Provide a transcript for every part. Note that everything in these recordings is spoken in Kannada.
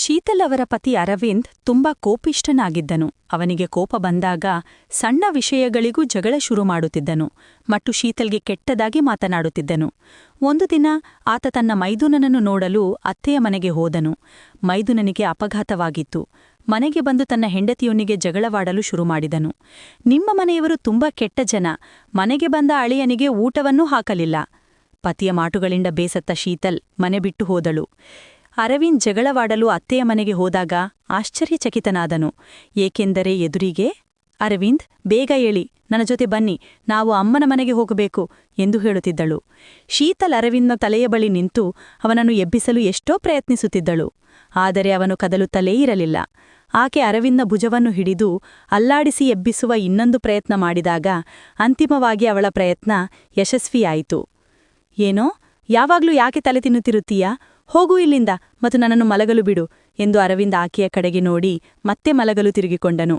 ಶೀತಲ್ ಅವರ ಪತಿ ಅರವಿಂದ್ ತುಂಬಾ ಕೋಪಿಷ್ಠನಾಗಿದ್ದನು. ಅವನಿಗೆ ಕೋಪ ಬಂದಾಗ ಸಣ್ಣ ವಿಷಯಗಳಿಗೂ ಜಗಳ ಶುರು ಮಾಡುತ್ತಿದ್ದನು. ಮತ್ತು ಶೀತಲ್ಗೆ ಕೆಟ್ಟದಾಗಿ ಮಾತನಾಡುತ್ತಿದ್ದನು. ಒಂದು ದಿನ ಆತ ತನ್ನ ಮೈದುನನನ್ನು ನೋಡಲು ಅತ್ತೆಯ ಮನೆಗೆ ಹೋದನು. ಮೈದುನನಿಗೆ ಅಪಘಾತವಾಗಿತ್ತು. ಮನೆಗೆ ಬಂದು ತನ್ನ ಹೆಂಡತಿಯೊಂದಿಗೆ ಜಗಳವಾಡಲು ಶುರು ಮಾಡಿದನು. ನಿಮ್ಮ ಮನೆಯವರು ತುಂಬಾ ಕೆಟ್ಟ ಜನ. ಮನೆಗೆ ಬಂದ ಅಳಿಯನಿಗೆ ಊಟವನ್ನೂ ಹಾಕಲಿಲ್ಲ. ಪತಿಯ ಮಾಟುಗಳಿಂದ ಬೇಸತ್ತ ಶೀತಲ್ ಮನೆ ಬಿಟ್ಟು ಹೋದಳು. ಅರವಿಂದ್ ಜಗಳವಾಡಲು ಅತ್ತೆಯ ಮನೆಗೆ ಹೋದಾಗ ಆಶ್ಚರ್ಯಚಕಿತನಾದನು. ಏಕೆಂದರೆ ಎದುರಿಗೆ, ಅರವಿಂದ್, ಬೇಗ ಏಳಿ, ನನ್ನ ಜೊತೆ ಬನ್ನಿ, ನಾವು ಅಮ್ಮನ ಮನೆಗೆ ಹೋಗಬೇಕು, ಎಂದು ಹೇಳುತ್ತಿದ್ದಳು. ಶೀತಲ್ ಅರವಿಂದ್ನ ತಲೆಯ ಬಳಿ ನಿಂತು ಅವನನ್ನು ಎಬ್ಬಿಸಲು ಎಷ್ಟೋ ಪ್ರಯತ್ನಿಸುತ್ತಿದ್ದಳು. ಆದರೆ ಅವನು ಕದಲುತ್ತಲೇ ಇರಲಿಲ್ಲ. ಆಕೆ ಅರವಿಂದ್ನ ಭುಜವನ್ನು ಹಿಡಿದು ಅಲ್ಲಾಡಿಸಿ ಎಬ್ಬಿಸುವ ಇನ್ನೊಂದು ಪ್ರಯತ್ನ ಮಾಡಿದಾಗ ಅಂತಿಮವಾಗಿ ಅವಳ ಪ್ರಯತ್ನ ಯಶಸ್ವಿಯಾಯಿತು. ಏನೋ, ಯಾವಾಗ್ಲೂ ಯಾಕೆ ತಲೆ ತಿನ್ನುತ್ತಿರುತ್ತೀಯಾ? ಹೋಗು ಇಲ್ಲಿಂದ ಮತ್ತು ನನ್ನನ್ನು ಮಲಗಲು ಬಿಡು ಎಂದು ಅರವಿಂದ್ ಆಕೆಯ ಕಡೆಗೆ ನೋಡಿ ಮತ್ತೆ ಮಲಗಲು ತಿರುಗಿಕೊಂಡನು.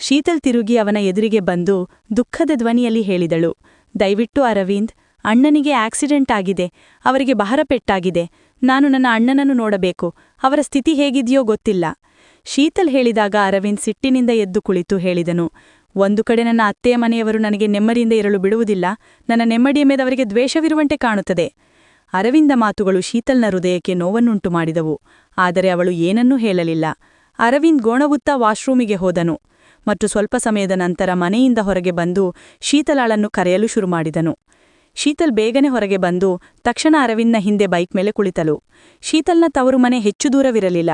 ಶೀತಲ್ ತಿರುಗಿ ಅವನ ಎದುರಿಗೆ ಬಂದು ದುಃಖದ ಧ್ವನಿಯಲ್ಲಿ ಹೇಳಿದಳು, ದಯವಿಟ್ಟು ಅರವಿಂದ್, ಅಣ್ಣನಿಗೆ ಆಕ್ಸಿಡೆಂಟ್ ಆಗಿದೆ, ಅವರಿಗೆ ಬಹರ ಪೆಟ್ಟಾಗಿದೆ, ನಾನು ನನ್ನ ಅಣ್ಣನನ್ನು ನೋಡಬೇಕು, ಅವರ ಸ್ಥಿತಿ ಹೇಗಿದೆಯೋ ಗೊತ್ತಿಲ್ಲ ಶೀತಲ್ ಹೇಳಿದಾಗ ಅರವಿಂದ್ ಸಿಟ್ಟಿನಿಂದ ಎದ್ದು ಕುಳಿತು ಹೇಳಿದನು, ಒಂದು ಕಡೆ ನನ್ನ ಅತ್ತೆಯ ಮನೆಯವರು ನನಗೆ ನೆಮ್ಮದಿಯಿಂದ ಇರಲು ಬಿಡುವುದಿಲ್ಲ, ನನ್ನ ನೆಮ್ಮದಿಯ ಮೇಲೆ ಅವರಿಗೆ ದ್ವೇಷವಿರುವಂತೆ ಕಾಣುತ್ತದೆ. ಅರವಿಂದ ಮಾತುಗಳು ಶೀತಲ್ನ ಹೃದಯಕ್ಕೆ ನೋವನ್ನುಂಟು ಮಾಡಿದವು. ಆದರೆ ಅವಳು ಏನನ್ನೂ ಹೇಳಲಿಲ್ಲ. ಅರವಿಂದ್ ಗೋಣವುತ್ತ ವಾಶ್ರೂಮಿಗೆ ಹೋದನು. ಮತ್ತು ಸ್ವಲ್ಪ ಸಮಯದ ನಂತರ ಮನೆಯಿಂದ ಹೊರಗೆ ಬಂದು ಶೀತಲಾಳನ್ನು ಕರೆಯಲು ಶುರು ಮಾಡಿದನು. ಶೀತಲ್ ಬೇಗನೆ ಹೊರಗೆ ಬಂದು ತಕ್ಷಣ ಅರವಿಂದ್ನ ಹಿಂದೆ ಬೈಕ್ ಮೇಲೆ ಕುಳಿತಲು ಶೀತಲ್ನ ತವರು ಮನೆ ಹೆಚ್ಚು ದೂರವಿರಲಿಲ್ಲ.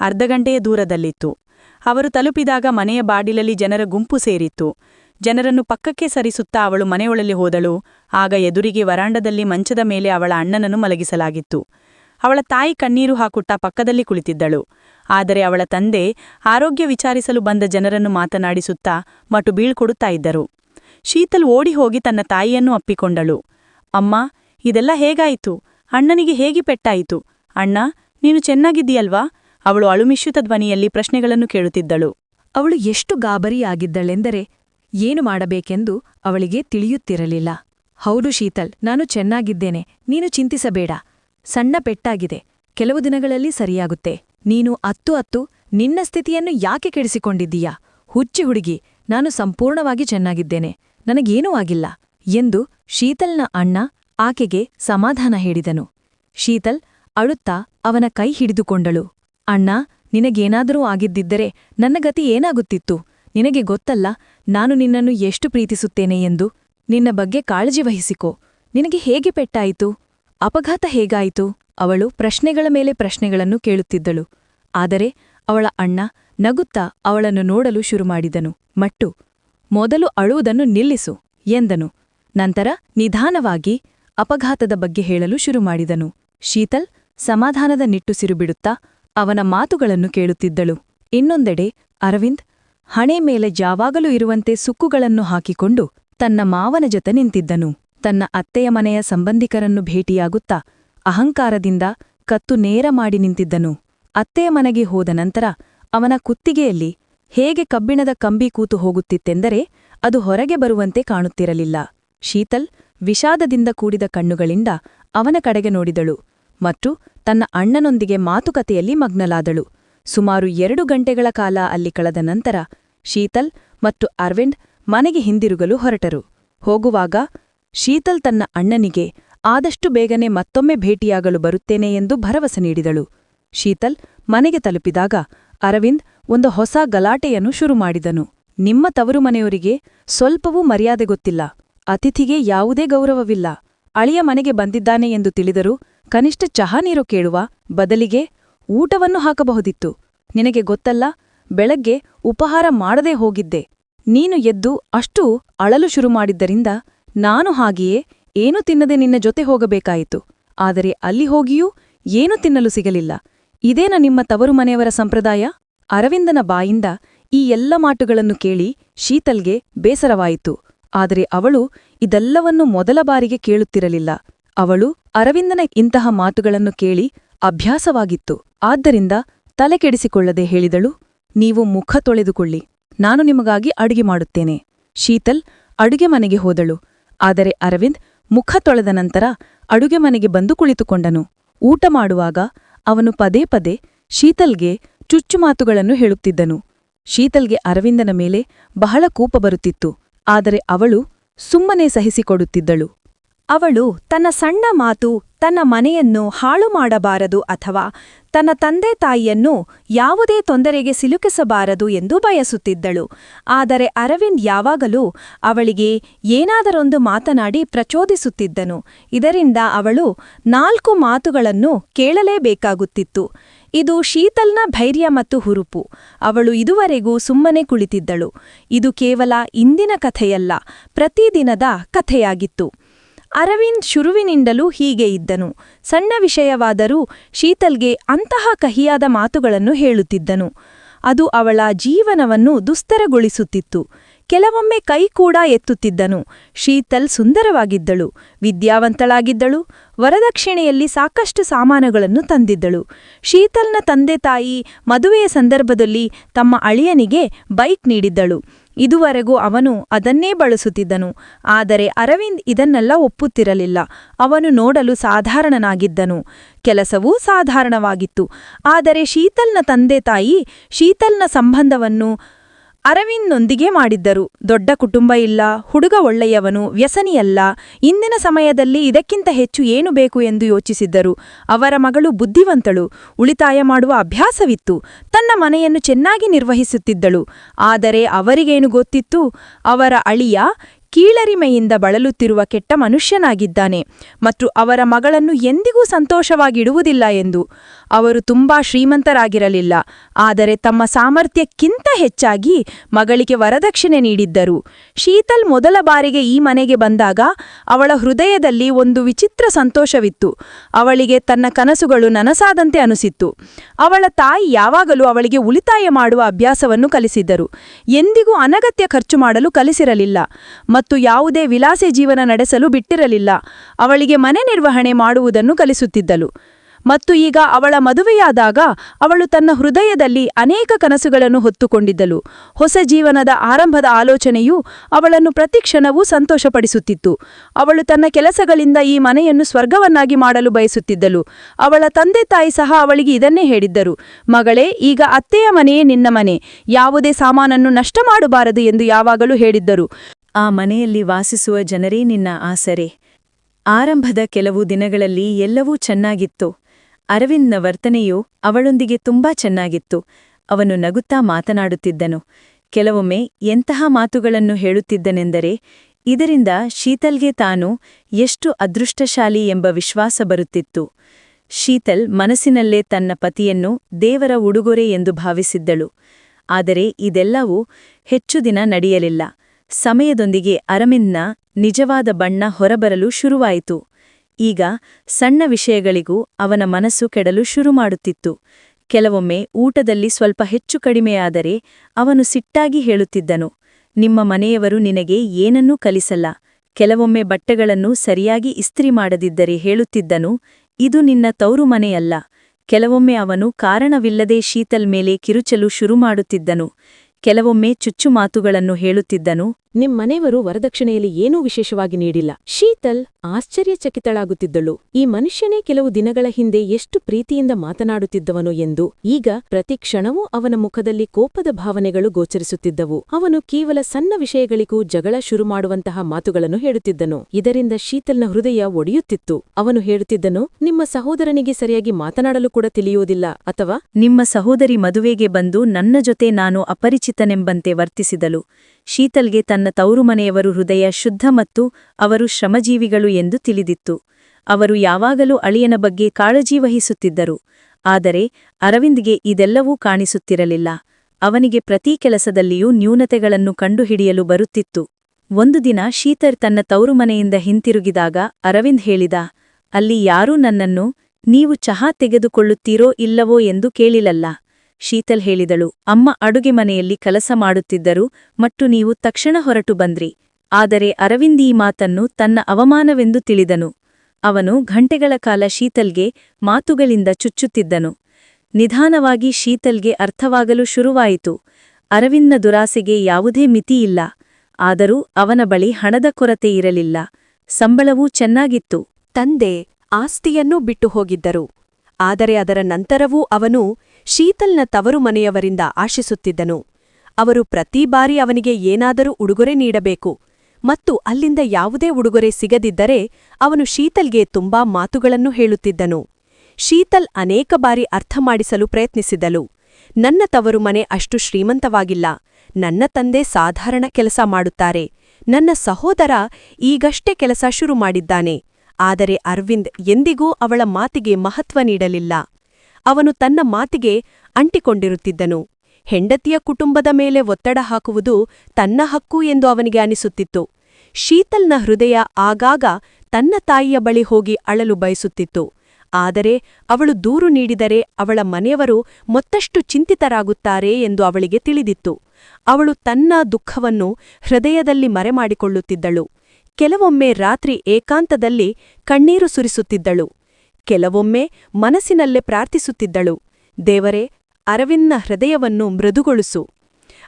ಅರ್ಧ ಗಂಟೆಯ ದೂರದಲ್ಲಿತ್ತು. ಅವರು ತಲುಪಿದಾಗ ಮನೆಯ ಬಾಡಿಲಲ್ಲಿ ಜನರ ಗುಂಪು ಸೇರಿತ್ತು. ಜನರನ್ನು ಪಕ್ಕಕ್ಕೆ ಸರಿಸುತ್ತಾ ಅವಳು ಮನೆಯೊಳಲ್ಲಿ ಹೋದಳು. ಆಗ ಎದುರಿಗೆ ವರಾಂಡದಲ್ಲಿ ಮಂಚದ ಮೇಲೆ ಅವಳ ಅಣ್ಣನನ್ನು ಮಲಗಿಸಲಾಗಿತ್ತು. ಅವಳ ತಾಯಿ ಕಣ್ಣೀರು ಹಾಕುತ್ತಾ ಪಕ್ಕದಲ್ಲಿ ಕುಳಿತಿದ್ದಳು. ಆದರೆ ಅವಳ ತಂದೆ ಆರೋಗ್ಯ ವಿಚಾರಿಸಲು ಬಂದ ಜನರನ್ನು ಮಾತನಾಡಿಸುತ್ತಾ ಮಟು ಬೀಳ್ಕೊಡುತ್ತಾ ಇದ್ದರು. ಶೀತಲ್ ಓಡಿ ಹೋಗಿ ತನ್ನ ತಾಯಿಯನ್ನು ಅಪ್ಪಿಕೊಂಡಳು. ಅಮ್ಮ, ಇದೆಲ್ಲ ಹೇಗಾಯಿತು? ಅಣ್ಣನಿಗೆ ಹೇಗೆ ಪೆಟ್ಟಾಯಿತು? ಅಣ್ಣ, ನೀನು ಚೆನ್ನಾಗಿದ್ದೀಯಲ್ವಾ? ಅವಳು ಅಳುಮಿಶ್ಯುತ ಧ್ವನಿಯಲ್ಲಿ ಪ್ರಶ್ನೆಗಳನ್ನು ಕೇಳುತ್ತಿದ್ದಳು. ಅವಳು ಎಷ್ಟು ಗಾಬರಿಯಾಗಿದ್ದಳೆಂದರೆ ಏನು ಮಾಡಬೇಕೆಂದು ಅವಳಿಗೆ ತಿಳಿಯುತ್ತಿರಲಿಲ್ಲ. ಹೌದು ಶೀತಲ್, ನಾನು ಚೆನ್ನಾಗಿದ್ದೇನೆ, ನೀನು ಚಿಂತಿಸಬೇಡ. ಸಣ್ಣ ಪೆಟ್ಟಾಗಿದೆ, ಕೆಲವು ದಿನಗಳಲ್ಲಿ ಸರಿಯಾಗುತ್ತೆ. ನೀನು ಅತ್ತು ಅತ್ತು ನಿನ್ನ ಸ್ಥಿತಿಯನ್ನು ಯಾಕೆ ಕೆಡಿಸಿಕೊಂಡಿದ್ದೀಯಾ? ಹುಚ್ಚಿ ಹುಡುಗಿ, ನಾನು ಸಂಪೂರ್ಣವಾಗಿ ಚೆನ್ನಾಗಿದ್ದೇನೆ, ನನಗೇನೂ ಆಗಿಲ್ಲ ಎಂದು ಶೀತಲ್ನ ಅಣ್ಣ ಆಕೆಗೆ ಸಮಾಧಾನ ಹೇಳಿದನು. ಶೀತಲ್ ಅಳುತ್ತಾ ಅವನ ಕೈ ಹಿಡಿದುಕೊಂಡಳು. ಅಣ್ಣ, ನಿನಗೇನಾದರೂ ಆಗಿದ್ದಿದ್ದರೆ ನನ್ನ ಗತಿ ಏನಾಗುತ್ತಿತ್ತು? ನಿನಗೆ ಗೊತ್ತಲ್ಲ, ನಾನು ನಿನ್ನನ್ನು ಎಷ್ಟು ಪ್ರೀತಿಸುತ್ತೇನೆ ಎಂದು. ನಿನ್ನ ಬಗ್ಗೆ ಕಾಳಜಿ ವಹಿಸಿಕೋ. ನಿನಗೆ ಹೇಗೆ ಪೆಟ್ಟಾಯಿತು? ಅಪಘಾತ ಹೇಗಾಯಿತು? ಅವಳು ಪ್ರಶ್ನೆಗಳ ಮೇಲೆ ಪ್ರಶ್ನೆಗಳನ್ನು ಕೇಳುತ್ತಿದ್ದಳು. ಆದರೆ ಅವಳ ಅಣ್ಣ ನಗುತ್ತಾ ಅವಳನ್ನು ನೋಡಲು ಶುರುಮಾಡಿದನು. ಮಟ್ಟು, ಮೊದಲು ಅಳುವುದನ್ನು ನಿಲ್ಲಿಸು ಎಂದನು. ನಂತರ ನಿಧಾನವಾಗಿ ಅಪಘಾತದ ಬಗ್ಗೆ ಹೇಳಲು ಶುರುಮಾಡಿದನು. ಶೀತಲ್ ಸಮಾಧಾನದ ನಿಟ್ಟುಸಿರು ಬಿಡುತ್ತಾ ಅವನ ಮಾತುಗಳನ್ನು ಕೇಳುತ್ತಿದ್ದಳು. ಇನ್ನೊಂದೆಡೆ ಅರವಿಂದ್ ಹಣೆ ಮೇಲೆ ಜಾವಾಗಲೂ ಇರುವಂತೆ ಸುಕ್ಕುಗಳನ್ನು ಹಾಕಿಕೊಂಡು ತನ್ನ ಮಾವನ ಜೊತೆ ನಿಂತಿದ್ದನು. ತನ್ನ ಅತ್ತೆಯ ಮನೆಯ ಸಂಬಂಧಿಕರನ್ನು ಭೇಟಿಯಾಗುತ್ತಾ ಅಹಂಕಾರದಿಂದ ಕತ್ತು ನೇರ ಮಾಡಿ ನಿಂತಿದ್ದನು. ಅತ್ತೆಯ ಮನೆಗೆ ಹೋದ ನಂತರ ಅವನ ಕುತ್ತಿಗೆಯಲ್ಲಿ ಹೇಗೆ ಕಬ್ಬಿಣದ ಕಂಬಿ ಕೂತು ಹೋಗುತ್ತಿತ್ತೆಂದರೆ ಅದು ಹೊರಗೆ ಬರುವಂತೆ ಕಾಣುತ್ತಿರಲಿಲ್ಲ. ಶೀತಲ್ ವಿಷಾದದಿಂದ ಕೂಡಿದ ಕಣ್ಣುಗಳಿಂದ ಅವನ ಕಡೆಗೆ ನೋಡಿದಳು ಮತ್ತು ತನ್ನ ಅಣ್ಣನೊಂದಿಗೆ ಮಾತುಕತೆಯಲ್ಲಿ ಮಗ್ನಲಾದಳು ಸುಮಾರು ಎರಡು ಗಂಟೆಗಳ ಕಾಲ ಅಲ್ಲಿ ಕಳೆದ ನಂತರ ಶೀತಲ್ ಮತ್ತು ಅರವಿಂದ್ ಮನೆಗೆ ಹಿಂದಿರುಗಲು ಹೊರಟರು. ಹೋಗುವಾಗ ಶೀತಲ್ ತನ್ನ ಅಣ್ಣನಿಗೆ, ಆದಷ್ಟು ಬೇಗನೆ ಮತ್ತೊಮ್ಮೆ ಭೇಟಿಯಾಗಲು ಬರುತ್ತೇನೆ ಎಂದು ಭರವಸೆ ನೀಡಿದಳು. ಶೀತಲ್ ಮನೆಗೆ ತಲುಪಿದಾಗ ಅರವಿಂದ್ ಒಂದು ಹೊಸ ಗಲಾಟೆಯನ್ನು ಶುರು ಮಾಡಿದನು. ನಿಮ್ಮ ತವರು ಮನೆಯವರಿಗೆ ಸ್ವಲ್ಪವೂ ಮರ್ಯಾದೆ ಗೊತ್ತಿಲ್ಲ. ಅತಿಥಿಗೆ ಯಾವುದೇ ಗೌರವವಿಲ್ಲ. ಅಳಿಯ ಮನೆಗೆ ಬಂದಿದ್ದಾನೆ ಎಂದು ತಿಳಿದರೂ ಕನಿಷ್ಠ ಚಹಾ ನೀರು ಕೇಳುವ ಬದಲಿಗೆ ಊಟವನ್ನು ಹಾಕಬಹುದಿತ್ತು. ನಿನಗೆ ಗೊತ್ತಲ್ಲ ಬೆಳಗ್ಗೆ ಉಪಹಾರ ಮಾಡದೇ ಹೋಗಿದ್ದೆ. ನೀನು ಎದ್ದು ಅಷ್ಟೂ ಅಳಲು ಶುರು ಮಾಡಿದ್ದರಿಂದ ನಾನು ಹಾಗೆಯೇ ಏನೂ ತಿನ್ನದೆ ನಿನ್ನ ಜೊತೆ ಹೋಗಬೇಕಾಯಿತು. ಆದರೆ ಅಲ್ಲಿ ಹೋಗಿಯೂ ಏನೂ ತಿನ್ನಲು ಸಿಗಲಿಲ್ಲ. ಇದೇನ ನಿಮ್ಮ ತವರು ಮನೆಯವರ ಸಂಪ್ರದಾಯ? ಅರವಿಂದನ ಬಾಯಿಂದ ಈ ಎಲ್ಲ ಮಾತುಗಳನ್ನು ಕೇಳಿ ಶೀತಲ್ಗೆ ಬೇಸರವಾಯಿತು. ಆದರೆ ಅವಳು ಇದೆಲ್ಲವನ್ನು ಮೊದಲ ಬಾರಿಗೆ ಕೇಳುತ್ತಿರಲಿಲ್ಲ. ಅವಳು ಅರವಿಂದನ ಇಂತಹ ಮಾತುಗಳನ್ನು ಕೇಳಿ ಅಭ್ಯಾಸವಾಗಿತ್ತು. ಆದ್ದರಿಂದ ತಲೆಕೆಡಿಸಿಕೊಳ್ಳದೆ ಹೇಳಿದಳು ನೀವು ಮುಖ ತೊಳೆದುಕೊಳ್ಳಿ. ನಾನು ನಿಮಗಾಗಿ ಅಡುಗೆ ಮಾಡುತ್ತೇನೆ. ಶೀತಲ್ ಅಡುಗೆ ಮನೆಗೆ ಹೋದಳು. ಆದರೆ ಅರವಿಂದ್ ಮುಖ ತೊಳೆದ ನಂತರ ಅಡುಗೆ ಮನೆಗೆ ಬಂದು ಕುಳಿತುಕೊಂಡನು. ಊಟ ಮಾಡುವಾಗ ಅವನು ಪದೇ ಪದೇ ಶೀತಲ್ಗೆ ಚುಚ್ಚುಮಾತುಗಳನ್ನು ಹೇಳುತ್ತಿದ್ದನು. ಶೀತಲ್ಗೆ ಅರವಿಂದನ ಮೇಲೆ ಬಹಳ ಕೋಪ ಬರುತ್ತಿತ್ತು. ಆದರೆ ಅವಳು ಸುಮ್ಮನೆ ಸಹಿಸಿಕೊಡುತ್ತಿದ್ದಳು. ಅವಳು ತನ್ನ ಸಣ್ಣ ಮಾತು ತನ್ನ ಮನೆಯನ್ನು ಹಾಳು ಮಾಡಬಾರದು ಅಥವಾ ತನ್ನ ತಂದೆ ತಾಯಿಯನ್ನು ಯಾವುದೇ ತೊಂದರೆಗೆ ಸಿಲುಕಿಸಬಾರದು ಎಂದು ಬಯಸುತ್ತಿದ್ದಳು. ಆದರೆ ಅರವಿಂದ್ ಯಾವಾಗಲೂ ಅವಳಿಗೆ ಏನಾದರೊಂದು ಮಾತನಾಡಿ ಪ್ರಚೋದಿಸುತ್ತಿದ್ದನು. ಇದರಿಂದ ಅವಳು ನಾಲ್ಕು ಮಾತುಗಳನ್ನು ಕೇಳಲೇಬೇಕಾಗುತ್ತಿತ್ತು. ಇದು ಶೀತಲ್ನ ಧೈರ್ಯ ಮತ್ತು ಹುರುಪು. ಅವಳು ಇದುವರೆಗೂ ಸುಮ್ಮನೆ ಕುಳಿತಿದ್ದಳು. ಇದು ಕೇವಲ ಇಂದಿನ ಕಥೆಯಲ್ಲ, ಪ್ರತಿದಿನದ ಕಥೆಯಾಗಿತ್ತು. ಅರವಿಂದ್ ಶುರುವಿನಿಂದಲೂ ಹೀಗೆ ಇದ್ದನು. ಸಣ್ಣ ವಿಷಯವಾದರೂ ಶೀತಲ್ಗೆ ಅಂತಹ ಕಹಿಯಾದ ಮಾತುಗಳನ್ನು ಹೇಳುತ್ತಿದ್ದನು. ಅದು ಅವಳ ಜೀವನವನ್ನು ದುಸ್ತರಗೊಳಿಸುತ್ತಿತ್ತು. ಕೆಲವೊಮ್ಮೆ ಕೈ ಕೂಡ ಎತ್ತುತ್ತಿದ್ದನು. ಶೀತಲ್ ಸುಂದರವಾಗಿದ್ದಳು. ವಿದ್ಯಾವಂತಳಾಗಿದ್ದಳು. ವರದಕ್ಷಿಣೆಯಲ್ಲಿ ಸಾಕಷ್ಟು ಸಾಮಾನುಗಳನ್ನು ತಂದಿದ್ದಳು. ಶೀತಲ್ನ ತಂದೆ ತಾಯಿ ಮದುವೆಯ ಸಂದರ್ಭದಲ್ಲಿ ತಮ್ಮ ಅಳಿಯನಿಗೆ ಬೈಕ್ ನೀಡಿದ್ದಳು. ಇದುವರೆಗೂ ಅವನು ಅದನ್ನೇ ಬಳಸುತ್ತಿದ್ದನು. ಆದರೆ ಅರವಿಂದ್ ಇದನ್ನೆಲ್ಲ ಒಪ್ಪುತ್ತಿರಲಿಲ್ಲ. ಅವನು ನೋಡಲು ಸಾಧಾರಣನಾಗಿದ್ದನು. ಕೆಲಸವೂ ಸಾಧಾರಣವಾಗಿತ್ತು. ಆದರೆ ಶೀತಲ್ನ ತಂದೆ ತಾಯಿ ಶೀತಲ್ನ ಸಂಬಂಧವನ್ನು ಅರವಿಂದ್ನೊಂದಿಗೆ ಮಾಡಿದ್ದರು. ದೊಡ್ಡ ಕುಟುಂಬ ಇಲ್ಲ, ಹುಡುಗ ಒಳ್ಳೆಯವನು, ವ್ಯಸನಿಯಲ್ಲ. ಇಂದಿನ ಸಮಯದಲ್ಲಿ ಇದಕ್ಕಿಂತ ಹೆಚ್ಚು ಏನು ಬೇಕು ಎಂದು ಯೋಚಿಸಿದ್ದರು. ಅವರ ಮಗಳು ಬುದ್ಧಿವಂತಳು. ಉಳಿತಾಯ ಮಾಡುವ ಅಭ್ಯಾಸವಿತ್ತು. ತನ್ನ ಮನೆಯನ್ನು ಚೆನ್ನಾಗಿ ನಿರ್ವಹಿಸುತ್ತಿದ್ದಳು. ಆದರೆ ಅವರಿಗೇನು ಗೊತ್ತಿತ್ತು? ಅವರ ಅಳಿಯ ಕೀಳರಿಮೆಯಿಂದ ಬಳಲುತ್ತಿರುವ ಕೆಟ್ಟ ಮನುಷ್ಯನಾಗಿದ್ದಾನೆ ಮತ್ತು ಅವರ ಮಗಳನ್ನು ಎಂದಿಗೂ ಸಂತೋಷವಾಗಿಡುವುದಿಲ್ಲ ಎಂದು. ಅವರು ತುಂಬಾ ಶ್ರೀಮಂತರಾಗಿರಲಿಲ್ಲ, ಆದರೆ ತಮ್ಮ ಸಾಮರ್ಥ್ಯಕ್ಕಿಂತ ಹೆಚ್ಚಾಗಿ ಮಗಳಿಗೆ ವರದಕ್ಷಿಣೆ ನೀಡಿದ್ದರು. ಶೀತಲ್ ಮೊದಲ ಬಾರಿಗೆ ಈ ಮನೆಗೆ ಬಂದಾಗ ಅವಳ ಹೃದಯದಲ್ಲಿ ಒಂದು ವಿಚಿತ್ರ ಸಂತೋಷವಿತ್ತು. ಅವಳಿಗೆ ತನ್ನ ಕನಸುಗಳು ನನಸಾದಂತೆ ಅನಿಸಿತ್ತು. ಅವಳ ತಾಯಿ ಯಾವಾಗಲೂ ಅವಳಿಗೆ ಉಳಿತಾಯ ಮಾಡುವ ಅಭ್ಯಾಸವನ್ನು ಕಲಿಸಿದ್ದರು. ಎಂದಿಗೂ ಅನಗತ್ಯ ಖರ್ಚು ಮಾಡಲು ಕಲಿಸಿರಲಿಲ್ಲ. ಮತ್ತು ಯಾವುದೇ ವಿಲಾಸೆ ಜೀವನ ನಡೆಸಲು ಬಿಟ್ಟಿರಲಿಲ್ಲ. ಅವಳಿಗೆ ಮನೆ ನಿರ್ವಹಣೆ ಮಾಡುವುದನ್ನು ಕಲಿಸುತ್ತಿದ್ದಳು. ಮತ್ತು ಈಗ ಅವಳ ಮದುವೆಯಾದಾಗ ಅವಳು ತನ್ನ ಹೃದಯದಲ್ಲಿ ಅನೇಕ ಕನಸುಗಳನ್ನು ಹೊತ್ತುಕೊಂಡಿದ್ದಳು. ಹೊಸ ಜೀವನದ ಆರಂಭದ ಆಲೋಚನೆಯು ಅವಳನ್ನು ಪ್ರತಿಕ್ಷಣವೂ ಸಂತೋಷಪಡಿಸುತ್ತಿತ್ತು. ಅವಳು ತನ್ನ ಕೆಲಸಗಳಿಂದ ಈ ಮನೆಯನ್ನು ಸ್ವರ್ಗವನ್ನಾಗಿ ಮಾಡಲು ಬಯಸುತ್ತಿದ್ದಳು. ಅವಳ ತಂದೆ ತಾಯಿ ಸಹ ಅವಳಿಗೆ ಇದನ್ನೇ ಹೇಳಿದ್ದರು. ಮಗಳೇ, ಈಗ ಅತ್ತೆಯ ಮನೆಯೇ ನಿನ್ನ ಮನೆ. ಯಾವುದೇ ಸಾಮಾನನ್ನು ನಷ್ಟ ಮಾಡಬಾರದು ಎಂದು ಯಾವಾಗಲೂ ಹೇಳಿದ್ದರು. ಆ ಮನೆಯಲ್ಲಿ ವಾಸಿಸುವ ಜನರೇ ನಿನ್ನ ಆಸರೆ. ಆರಂಭದ ಕೆಲವು ದಿನಗಳಲ್ಲಿ ಎಲ್ಲವೂ ಚೆನ್ನಾಗಿತ್ತು. ಅರವಿಂದ್ನ ವರ್ತನೆಯು ಅವಳೊಂದಿಗೆ ತುಂಬಾ ಚೆನ್ನಾಗಿತ್ತು. ಅವನು ನಗುತ್ತಾ ಮಾತನಾಡುತ್ತಿದ್ದನು. ಕೆಲವೊಮ್ಮೆ ಎಂತಹ ಮಾತುಗಳನ್ನು ಹೇಳುತ್ತಿದ್ದನೆಂದರೆ, ಇದರಿಂದ ಶೀತಲ್ಗೆ ತಾನು ಎಷ್ಟು ಅದೃಷ್ಟಶಾಲಿ ಎಂಬ ವಿಶ್ವಾಸ ಬರುತ್ತಿತ್ತು. ಶೀತಲ್ ಮನಸ್ಸಿನಲ್ಲೇ ತನ್ನ ಪತಿಯನ್ನು ದೇವರ ಉಡುಗೊರೆ ಎಂದು ಭಾವಿಸಿದ್ದಳು. ಆದರೆ ಇದೆಲ್ಲವೂ ಹೆಚ್ಚು ದಿನ ನಡೆಯಲಿಲ್ಲ. ಸಮಯದೊಂದಿಗೆ ಅರಮಿನ್ನ ನಿಜವಾದ ಬಣ್ಣ ಹೊರಬರಲು ಶುರುವಾಯಿತು. ಈಗ ಸಣ್ಣ ವಿಷಯಗಳಿಗೂ ಅವನ ಮನಸ್ಸು ಕೆಡಲು ಶುರುಮಾಡುತ್ತಿತ್ತು. ಕೆಲವೊಮ್ಮೆ ಊಟದಲ್ಲಿ ಸ್ವಲ್ಪ ಹೆಚ್ಚು ಕಡಿಮೆಯಾದರೆ ಅವನು ಸಿಟ್ಟಾಗಿ ಹೇಳುತ್ತಿದ್ದನು, ನಿಮ್ಮ ಮನೆಯವರು ನಿನಗೆ ಏನನ್ನೂ ಕಲಿಸಲ್ಲ, ಕೆಲವೊಮ್ಮೆ ಬಟ್ಟೆಗಳನ್ನು ಸರಿಯಾಗಿ ಇಸ್ತ್ರಿ ಮಾಡದಿದ್ದರೆ ಹೇಳುತ್ತಿದ್ದನು, ಇದು ನಿನ್ನ ತೌರು ಮನೆಯಲ್ಲ, ಕೆಲವೊಮ್ಮೆ ಅವನು ಕಾರಣವಿಲ್ಲದೆ ಶೀತಲ್ ಮೇಲೆ ಕಿರುಚಲು ಶುರುಮಾಡುತ್ತಿದ್ದನು. ಕೆಲವೊಮ್ಮೆ ಚುಚ್ಚು ಮಾತುಗಳನ್ನು ಹೇಳುತ್ತಿದ್ದನು. ನಿಮ್ ಮನೆಯವರು ವರದಕ್ಷಿಣೆಯಲ್ಲಿ ಏನೂ ವಿಶೇಷವಾಗಿ ನೀಡಿಲ್ಲ. ಶೀತಲ್ ಆಶ್ಚರ್ಯಚಕಿತಳಾಗುತ್ತಿದ್ದಳು. ಈ ಮನುಷ್ಯನೇ ಕೆಲವು ದಿನಗಳ ಹಿಂದೆ ಎಷ್ಟು ಪ್ರೀತಿಯಿಂದ ಮಾತನಾಡುತ್ತಿದ್ದವನು ಎಂದು ಈಗ ಪ್ರತಿ ಕ್ಷಣವೂ ಅವನ ಮುಖದಲ್ಲಿ ಕೋಪದ ಭಾವನೆಗಳು ಗೋಚರಿಸುತ್ತಿದ್ದವು. ಅವನು ಕೇವಲ ಸಣ್ಣ ವಿಷಯಗಳಿಗೂ ಜಗಳ ಶುರು ಮಾಡುವಂತಹ ಮಾತುಗಳನ್ನು ಹೇಳುತ್ತಿದ್ದನು. ಇದರಿಂದ ಶೀತಲ್ನ ಹೃದಯ ಒಡೆಯುತ್ತಿತ್ತು. ಅವನು ಹೇಳುತ್ತಿದ್ದನು, ನಿಮ್ಮ ಸಹೋದರನಿಗೆ ಸರಿಯಾಗಿ ಮಾತನಾಡಲು ಕೂಡ ತಿಳಿಯುವುದಿಲ್ಲ, ಅಥವಾ ನಿಮ್ಮ ಸಹೋದರಿ ಮದುವೆಗೆ ಬಂದು ನನ್ನ ಜೊತೆ ನಾನು ಅಪರಿಚಿತನೆಂಬಂತೆ ವರ್ತಿಸಿದಳು. ಶೀತಲ್ಗೆ ತನ್ನ ತೌರುಮನೆಯವರು ಹೃದಯ ಶುದ್ಧ ಮತ್ತು ಅವರು ಶ್ರಮಜೀವಿಗಳು ಎಂದು ತಿಳಿದಿತ್ತು. ಅವರು ಯಾವಾಗಲೂ ಅಳಿಯನ ಬಗ್ಗೆ ಕಾಳಜಿ ವಹಿಸುತ್ತಿದ್ದರು. ಆದರೆ ಅರವಿಂದ್ಗೆ ಇದೆಲ್ಲವೂ ಕಾಣಿಸುತ್ತಿರಲಿಲ್ಲ. ಅವನಿಗೆ ಪ್ರತಿ ಕೆಲಸದಲ್ಲಿಯೂ ನ್ಯೂನತೆಗಳನ್ನು ಕಂಡುಹಿಡಿಯಲು ಬರುತ್ತಿತ್ತು. ಒಂದು ದಿನ ಶೀತರ್ ತನ್ನ ತೌರುಮನೆಯಿಂದ ಹಿಂತಿರುಗಿದಾಗ ಅರವಿಂದ್ ಹೇಳಿದ, ಅಲ್ಲಿ ಯಾರೂ ನನ್ನನ್ನು, ನೀವು ಚಹಾ ತೆಗೆದುಕೊಳ್ಳುತ್ತೀರೋ ಇಲ್ಲವೋ ಎಂದು ಕೇಳಿಲಲ್ಲ. ಶೀತಲ್ ಹೇಳಿದಳು, ಅಮ್ಮ ಅಡುಗೆ ಮನೆಯಲ್ಲಿ ಕೆಲಸ ಮಾಡುತ್ತಿದ್ದರು ಮತ್ತು ನೀವು ತಕ್ಷಣ ಹೊರಟು ಬಂದ್ರಿ. ಆದರೆ ಅರವಿಂದ್ ಈ ಮಾತನ್ನು ತನ್ನ ಅವಮಾನವೆಂದು ತಿಳಿದನು. ಅವನು ಘಂಟೆಗಳ ಕಾಲ ಶೀತಲ್ಗೆ ಮಾತುಗಳಿಂದ ಚುಚ್ಚುತ್ತಿದ್ದನು. ನಿಧಾನವಾಗಿ ಶೀತಲ್ಗೆ ಅರ್ಥವಾಗಲು ಶುರುವಾಯಿತು. ಅರವಿಂದ್ನ ದುರಾಸೆಗೆ ಯಾವುದೇ ಮಿತಿಯಿಲ್ಲ ಆದರೂ ಅವನ ಬಳಿ ಹಣದ ಕೊರತೆ ಇರಲಿಲ್ಲ. ಸಂಬಳವೂ ಚೆನ್ನಾಗಿತ್ತು. ತಂದೆ, ಆಸ್ತಿಯನ್ನೂ ಬಿಟ್ಟು ಹೋಗಿದ್ದರು. ಆದರೆ ಅದರ ನಂತರವೂ ಅವನು ಶೀತಲ್ನ ತವರು ಮನೆಯವರಿಂದ ಆಶಿಸುತ್ತಿದ್ದನು. ಅವರು ಪ್ರತಿ ಬಾರಿ ಅವನಿಗೆ ಏನಾದರೂ ಉಡುಗೊರೆ ನೀಡಬೇಕು ಮತ್ತು ಅಲ್ಲಿಂದ ಯಾವುದೇ ಉಡುಗೊರೆ ಸಿಗದಿದ್ದರೆ ಅವನು ಶೀತಲ್ಗೆ ತುಂಬಾ ಮಾತುಗಳನ್ನು ಹೇಳುತ್ತಿದ್ದನು. ಶೀತಲ್ ಅನೇಕ ಬಾರಿ ಅರ್ಥ ಮಾಡಿಸಲು ಪ್ರಯತ್ನಿಸಿದಳು. ನನ್ನ ತವರು ಮನೆ ಅಷ್ಟು ಶ್ರೀಮಂತವಾಗಿಲ್ಲ. ನನ್ನ ತಂದೆ ಸಾಧಾರಣ ಕೆಲಸ ಮಾಡುತ್ತಾರೆ. ನನ್ನ ಸಹೋದರ ಈಗಷ್ಟೇ ಕೆಲಸ ಶುರು ಮಾಡಿದ್ದಾನೆ. ಆದರೆ ಅರವಿಂದ್ ಎಂದಿಗೂ ಅವಳ ಮಾತಿಗೆ ಮಹತ್ವ ನೀಡಲಿಲ್ಲ. ಅವನು ತನ್ನ ಮಾತಿಗೆ ಅಂಟಿಕೊಂಡಿರುತ್ತಿದ್ದನು. ಹೆಂಡತಿಯ ಕುಟುಂಬದ ಮೇಲೆ ಒತ್ತಡ ಹಾಕುವುದು ತನ್ನ ಹಕ್ಕು ಎಂದು ಅವನಿಗೆ ಅನಿಸುತ್ತಿತ್ತು. ಶೀತಲ್ನ ಹೃದಯ ಆಗಾಗ ತನ್ನ ತಾಯಿಯ ಬಳಿ ಹೋಗಿ ಅಳಲು ಬಯಸುತ್ತಿತ್ತು. ಆದರೆ ಅವಳು ದೂರು ನೀಡಿದರೆ ಅವಳ ಮನೆಯವರು ಮತ್ತಷ್ಟು ಚಿಂತಿತರಾಗುತ್ತಾರೆ ಎಂದು ಅವಳಿಗೆ ತಿಳಿದಿತ್ತು. ಅವಳು ತನ್ನ ದುಃಖವನ್ನು ಹೃದಯದಲ್ಲಿ ಮರೆಮಾಡಿಕೊಳ್ಳುತ್ತಿದ್ದಳು. ಕೆಲವೊಮ್ಮೆ ರಾತ್ರಿ ಏಕಾಂತದಲ್ಲಿ ಕಣ್ಣೀರು ಸುರಿಸುತ್ತಿದ್ದಳು. ಕೆಲವೊಮ್ಮೆ ಮನಸ್ಸಿನಲ್ಲೇ ಪ್ರಾರ್ಥಿಸುತ್ತಿದ್ದಳು. ದೇವರೇ, ಅರವಿಂದ್ನ ಹೃದಯವನ್ನು ಮೃದುಗೊಳಿಸು.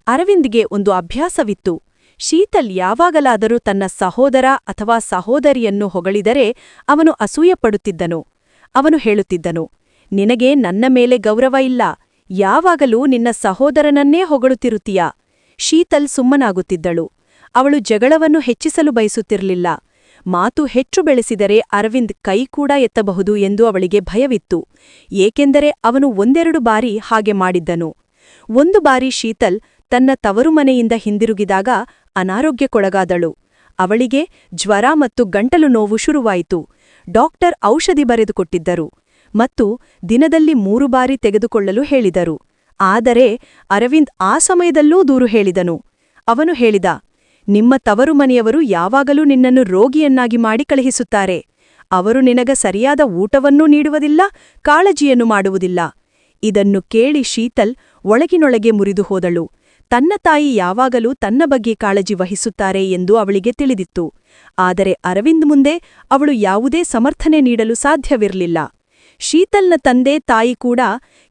ಅರವಿಂದ್ಗೆ ಒಂದು ಅಭ್ಯಾಸವಿತ್ತು. ಶೀತಲ್ ಯಾವಾಗಲಾದರೂ ತನ್ನ ಸಹೋದರ ಅಥವಾ ಸಹೋದರಿಯನ್ನು ಹೊಗಳಿದರೆ ಅವನು ಅಸೂಯಪಡುತ್ತಿದ್ದನು. ಅವನು ಹೇಳುತ್ತಿದ್ದನು, ನಿನಗೆ ನನ್ನ ಮೇಲೆ ಗೌರವ ಇಲ್ಲ. ಯಾವಾಗಲೂ ನಿನ್ನ ಸಹೋದರನನ್ನೇ ಹೊಗಳುತ್ತಿರುತ್ತೀಯಾ? ಶೀತಲ್ ಸುಮ್ಮನಾಗುತ್ತಿದ್ದಳು. ಅವಳು ಜಗಳವನ್ನು ಹೆಚ್ಚಿಸಲು ಬಯಸುತ್ತಿರಲಿಲ್ಲ. ಮಾತು ಹೆಚ್ಚು ಬೆಳೆಸಿದರೆ ಅರವಿಂದ್ ಕೈ ಕೂಡ ಎತ್ತಬಹುದು ಎಂದು ಅವಳಿಗೆ ಭಯವಿತ್ತು. ಏಕೆಂದರೆ ಅವನು ಒಂದೆರಡು ಬಾರಿ ಹಾಗೆ ಮಾಡಿದ್ದನು. ಒಂದು ಬಾರಿ ಶೀತಲ್ ತನ್ನ ತವರು ಮನೆಯಿಂದ ಹಿಂದಿರುಗಿದಾಗ ಅನಾರೋಗ್ಯಕ್ಕೊಳಗಾದಳು. ಅವಳಿಗೆ ಜ್ವರ ಮತ್ತು ಗಂಟಲು ನೋವು ಶುರುವಾಯಿತು. ಡಾಕ್ಟರ್ ಔಷಧಿ ಬರೆದುಕೊಟ್ಟಿದ್ದರು ಮತ್ತು ದಿನದಲ್ಲಿ ಮೂರು ಬಾರಿ ತೆಗೆದುಕೊಳ್ಳಲು ಹೇಳಿದರು. ಆದರೆ ಅರವಿಂದ್ ಆ ಸಮಯದಲ್ಲೂ ದೂರು ಹೇಳಿದನು. ಅವನು ಹೇಳಿದ ನಿಮ್ಮ ತವರು ಮನೆಯವರು ಯಾವಾಗಲೂ ನಿನ್ನನ್ನು ರೋಗಿಯನ್ನಾಗಿ ಮಾಡಿ ಕಳುಹಿಸುತ್ತಾರೆ. ಅವರು ನಿನಗ ಸರಿಯಾದ ಊಟವನ್ನೂ ನೀಡುವುದಿಲ್ಲ, ಕಾಳಜಿಯನ್ನು ಮಾಡುವುದಿಲ್ಲ. ಇದನ್ನು ಕೇಳಿ ಶೀತಲ್ ಒಳಗಿನೊಳಗೆ ಮುರಿದು ಹೋದಳು. ತನ್ನ ತಾಯಿ ಯಾವಾಗಲೂ ತನ್ನ ಬಗ್ಗೆ ಕಾಳಜಿ ವಹಿಸುತ್ತಾರೆ ಎಂದು ಅವಳಿಗೆ ತಿಳಿದಿತ್ತು. ಆದರೆ ಅರವಿಂದ್ ಮುಂದೆ ಅವಳು ಯಾವುದೇ ಸಮರ್ಥನೆ ನೀಡಲು ಸಾಧ್ಯವಿರಲಿಲ್ಲ. ಶೀತಲ್ನ ತಂದೆ ತಾಯಿ ಕೂಡ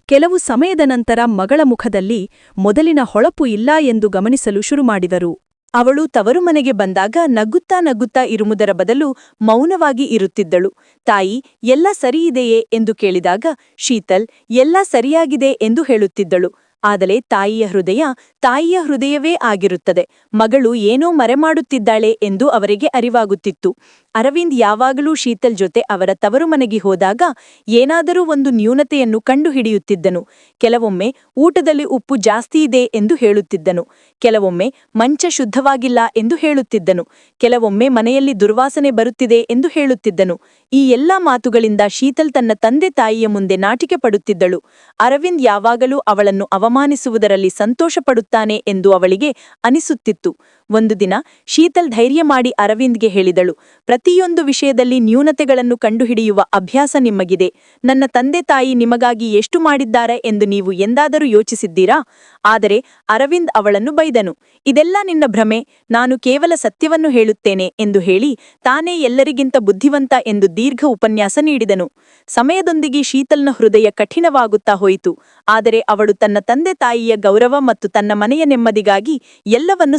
ಕೆಲವು ಸಮಯದ ನಂತರ ಮಗಳ ಮುಖದಲ್ಲಿ ಮೊದಲಿನ ಹೊಳಪು ಇಲ್ಲ ಎಂದು ಗಮನಿಸಲು ಶುರುಮಾಡಿದರು. ಅವಳು ತವರು ಮನೆಗೆ ಬಂದಾಗ ನಗುತ್ತಾ ನಗುತ್ತಾ ಇರುವುದರ ಬದಲು ಮೌನವಾಗಿ ಇರುತ್ತಿದ್ದಳು. ತಾಯಿ, ಎಲ್ಲ ಸರಿಯಿದೆಯೇ ಎಂದು ಕೇಳಿದಾಗ ಶೀತಲ್, ಎಲ್ಲ ಸರಿಯಾಗಿದೆ ಎಂದು ಹೇಳುತ್ತಿದ್ದಳು. ಆದರೆ ತಾಯಿಯ ಹೃದಯ ತಾಯಿಯ ಹೃದಯವೇ ಆಗಿರುತ್ತದೆ. ಮಗಳು ಏನೋ ಮರೆಮಾಡುತ್ತಿದ್ದಾಳೆ ಎಂದು ಅವರಿಗೆ ಅರಿವಾಗುತ್ತಿತ್ತು. ಅರವಿಂದ್ ಯಾವಾಗಲೂ ಶೀತಲ್ ಜೊತೆ ಅವರ ತವರು ಮನೆಗೆ ಹೋದಾಗ ಏನಾದರೂ ಒಂದು ನ್ಯೂನತೆಯನ್ನು ಕಂಡುಹಿಡಿಯುತ್ತಿದ್ದನು. ಕೆಲವೊಮ್ಮೆ ಊಟದಲ್ಲಿ ಉಪ್ಪು ಜಾಸ್ತಿ ಇದೆ ಎಂದು ಹೇಳುತ್ತಿದ್ದನು. ಕೆಲವೊಮ್ಮೆ ಮಂಚ ಶುದ್ಧವಾಗಿಲ್ಲ ಎಂದು ಹೇಳುತ್ತಿದ್ದನು. ಕೆಲವೊಮ್ಮೆ ಮನೆಯಲ್ಲಿ ದುರ್ವಾಸನೆ ಬರುತ್ತಿದೆ ಎಂದು ಹೇಳುತ್ತಿದ್ದನು. ಈ ಎಲ್ಲಾ ಮಾತುಗಳಿಂದ ಶೀತಲ್ ತನ್ನ ತಂದೆ ತಾಯಿಯ ಮುಂದೆ ನಾಟಿಕೆ ಪಡುತ್ತಿದ್ದಳು. ಅರವಿಂದ್ ಯಾವಾಗಲೂ ಅವಳನ್ನು ಅವಮಾನಿಸುವುದರಲ್ಲಿ ಸಂತೋಷಪಡುತ್ತಾನೆ ಎಂದು ಅವಳಿಗೆ ಅನಿಸುತ್ತಿತ್ತು. ಒಂದು ದಿನ ಶೀತಲ್ ಧೈರ್ಯ ಮಾಡಿ ಅರವಿಂದ್ಗೆ ಹೇಳಿದಳು, ಪ್ರತಿಯೊಂದು ವಿಷಯದಲ್ಲಿ ನ್ಯೂನತೆಗಳನ್ನು ಕಂಡುಹಿಡಿಯುವ ಅಭ್ಯಾಸ ನಿಮಗಿದೆ. ನನ್ನ ತಂದೆ ತಾಯಿ ನಿಮಗಾಗಿ ಎಷ್ಟು ಮಾಡಿದ್ದಾರೆ ಎಂದು ನೀವು ಎಂದಾದರೂ ಯೋಚಿಸಿದ್ದೀರಾ? ಆದರೆ ಅರವಿಂದ್ ಅವಳನ್ನು ಬೈದನು, ಇದೆಲ್ಲ ನಿನ್ನ ಭ್ರಮೆ. ನಾನು ಕೇವಲ ಸತ್ಯವನ್ನು ಹೇಳುತ್ತೇನೆ ಎಂದು ಹೇಳಿ ತಾನೇ ಎಲ್ಲರಿಗಿಂತ ಬುದ್ಧಿವಂತ ಎಂದು ದೀರ್ಘ ಉಪನ್ಯಾಸ ನೀಡಿದನು. ಸಮಯದೊಂದಿಗೆ ಶೀತಲ್ನ ಹೃದಯ ಕಠಿಣವಾಗುತ್ತಾ ಹೋಯಿತು. ಆದರೆ ಅವಳು ತನ್ನ ತಂದೆ ತಾಯಿಯ ಗೌರವ ಮತ್ತು ತನ್ನ ಮನೆಯ ನೆಮ್ಮದಿಗಾಗಿ ಎಲ್ಲವನ್ನೂ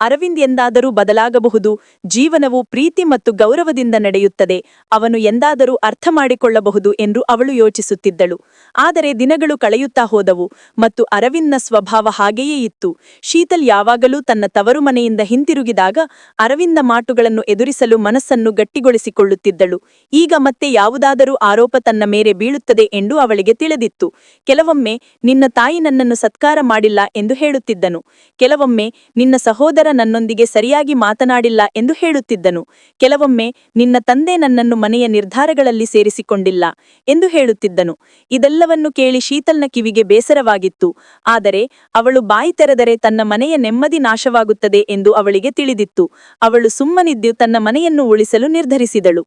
ಅರವಿಂದ್ ಎಂದಾದರೂ ಬದಲಾಗಬಹುದು. ಜೀವನವು ಪ್ರೀತಿ ಮತ್ತು ಗೌರವದಿಂದ ನಡೆಯುತ್ತದೆ. ಅವನು ಎಂದಾದರೂ ಅರ್ಥ ಮಾಡಿಕೊಳ್ಳಬಹುದು ಎಂದು ಅವಳು ಯೋಚಿಸುತ್ತಿದ್ದಳು. ಆದರೆ ದಿನಗಳು ಕಳೆಯುತ್ತಾ ಹೋದವು ಮತ್ತು ಅರವಿಂದ್ನ ಸ್ವಭಾವ ಹಾಗೆಯೇ ಇತ್ತು. ಶೀತಲ್ ಯಾವಾಗಲೂ ತನ್ನ ತವರು ಮನೆಯಿಂದ ಹಿಂತಿರುಗಿದಾಗ ಅರವಿಂದ ಮಾಟುಗಳನ್ನು ಎದುರಿಸಲು ಮನಸ್ಸನ್ನು ಗಟ್ಟಿಗೊಳಿಸಿಕೊಳ್ಳುತ್ತಿದ್ದಳು. ಈಗ ಮತ್ತೆ ಯಾವುದಾದರೂ ಆರೋಪ ತನ್ನ ಮೇಲೆ ಬೀಳುತ್ತದೆ ಎಂದು ಅವಳಿಗೆ ತಿಳಿದಿತ್ತು. ಕೆಲವೊಮ್ಮೆ, ನಿನ್ನ ತಾಯಿ ನನ್ನನ್ನು ಸತ್ಕಾರ ಮಾಡಿಲ್ಲ ಎಂದು ಹೇಳುತ್ತಿದ್ದನು. ಕೆಲವೊಮ್ಮೆ, ನಿನ್ನ ಸಹೋದರ ನನ್ನೊಂದಿಗೆ ಸರಿಯಾಗಿ ಮಾತನಾಡಿಲ್ಲ ಎಂದು ಹೇಳುತ್ತಿದ್ದನು. ಕೆಲವೊಮ್ಮೆ ನಿನ್ನ ತಂದೆ ನನ್ನನ್ನು ಮನೆಯ ನಿರ್ಧಾರಗಳಲ್ಲಿ ಸೇರಿಸಿಕೊಂಡಿಲ್ಲ ಎಂದು ಹೇಳುತ್ತಿದ್ದನು. ಇದೆಲ್ಲವನ್ನು ಕೇಳಿ ಶೀತಲ್ನ ಕಿವಿಗೆ ಬೇಸರವಾಗಿತ್ತು. ಆದರೆ ಅವಳು ಬಾಯಿ ತೆರೆದರೆ ತನ್ನ ಮನೆಯ ನೆಮ್ಮದಿ ನಾಶವಾಗುತ್ತದೆ ಎಂದು ಅವಳಿಗೆ ತಿಳಿದಿತ್ತು. ಅವಳು ಸುಮ್ಮನಿದ್ದು ತನ್ನ ಮನೆಯನ್ನು ಉಳಿಸಲು ನಿರ್ಧರಿಸಿದಳು.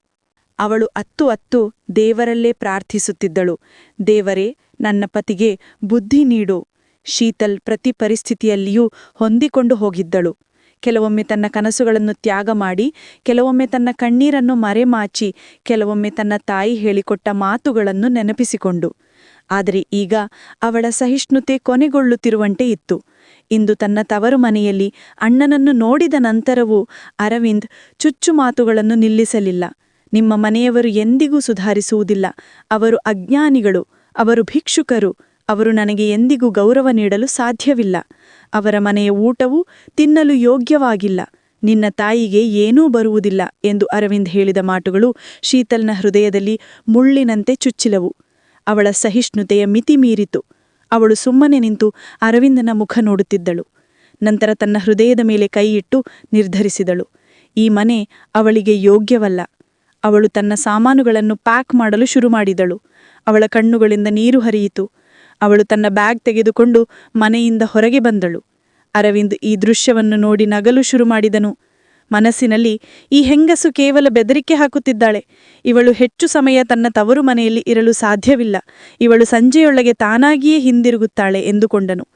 ಅವಳು ಅತ್ತು ಅತ್ತು ದೇವರಲ್ಲೇ ಪ್ರಾರ್ಥಿಸುತ್ತಿದ್ದಳು. ದೇವರೇ, ನನ್ನ ಪತಿಗೆ ಬುದ್ಧಿ ನೀಡು. ಶೀತಲ್ ಪ್ರತಿ ಪರಿಸ್ಥಿತಿಯಲ್ಲಿಯೂ ಹೊಂದಿಕೊಂಡು ಹೋಗಿದ್ದಳು. ಕೆಲವೊಮ್ಮೆ ತನ್ನ ಕನಸುಗಳನ್ನು ತ್ಯಾಗ ಮಾಡಿ, ಕೆಲವೊಮ್ಮೆ ತನ್ನ ಕಣ್ಣೀರನ್ನು ಮರೆಮಾಚಿ, ಕೆಲವೊಮ್ಮೆ ತನ್ನ ತಾಯಿ ಹೇಳಿಕೊಟ್ಟ ಮಾತುಗಳನ್ನು ನೆನಪಿಸಿಕೊಂಡು. ಆದರೆ ಈಗ ಅವಳ ಸಹಿಷ್ಣುತೆ ಕೊನೆಗೊಳ್ಳುತ್ತಿರುವಂತೆ ಇತ್ತು. ಇಂದು ತನ್ನ ತವರು ಮನೆಯಲ್ಲಿ ಅಣ್ಣನನ್ನು ನೋಡಿದ ನಂತರವೂ ಅರವಿಂದ್ ಚುಚ್ಚು ಮಾತುಗಳನ್ನು ನಿಲ್ಲಿಸಲಿಲ್ಲ. ನಿಮ್ಮ ಮನೆಯವರು ಎಂದಿಗೂ ಸುಧಾರಿಸುವುದಿಲ್ಲ. ಅವರು ಅಜ್ಞಾನಿಗಳು, ಅವರು ಭಿಕ್ಷುಕರು. ಅವರು ನನಗೆ ಎಂದಿಗೂ ಗೌರವ ನೀಡಲು ಸಾಧ್ಯವಿಲ್ಲ. ಅವರ ಮನೆಯ ಊಟವು ತಿನ್ನಲು ಯೋಗ್ಯವಾಗಿಲ್ಲ. ನಿನ್ನ ತಾಯಿಗೆ ಏನೂ ಬರುವುದಿಲ್ಲ ಎಂದು ಅರವಿಂದ್ ಹೇಳಿದ ಮಾತುಗಳು ಶೀತಲ್ನ ಹೃದಯದಲ್ಲಿ ಮುಳ್ಳಿನಂತೆ ಚುಚ್ಚಿಲವು. ಅವಳ ಸಹಿಷ್ಣುತೆಯ ಮಿತಿ ಮೀರಿತು. ಅವಳು ಸುಮ್ಮನೆ ನಿಂತು ಅರವಿಂದನ ಮುಖ ನೋಡುತ್ತಿದ್ದಳು. ನಂತರ ತನ್ನ ಹೃದಯದ ಮೇಲೆ ಕೈಯಿಟ್ಟು ನಿರ್ಧರಿಸಿದಳು. ಈ ಮನೆ ಅವಳಿಗೆ ಯೋಗ್ಯವಲ್ಲ. ಅವಳು ತನ್ನ ಸಾಮಾನುಗಳನ್ನು ಪ್ಯಾಕ್ ಮಾಡಲು ಶುರು ಮಾಡಿದಳು. ಅವಳ ಕಣ್ಣುಗಳಿಂದ ನೀರು ಹರಿಯಿತು. ಅವಳು ತನ್ನ ಬ್ಯಾಗ್ ತೆಗೆದುಕೊಂಡು ಮನೆಯಿಂದ ಹೊರಗೆ ಬಂದಳು. ಅರವಿಂದ್ ಈ ದೃಶ್ಯವನ್ನು ನೋಡಿ ನಗಲು ಶುರು ಮಾಡಿದನು. ಮನಸ್ಸಿನಲ್ಲಿ ಈ ಹೆಂಗಸು ಕೇವಲ ಬೆದರಿಕೆ ಹಾಕುತ್ತಿದ್ದಾಳೆ. ಇವಳು ಹೆಚ್ಚು ಸಮಯ ತನ್ನ ತವರು ಮನೆಯಲ್ಲಿ ಇರಲು ಸಾಧ್ಯವಿಲ್ಲ. ಇವಳು ಸಂಜೆಯೊಳಗೆ ತಾನಾಗಿಯೇ ಹಿಂದಿರುಗುತ್ತಾಳೆ ಎಂದುಕೊಂಡನು.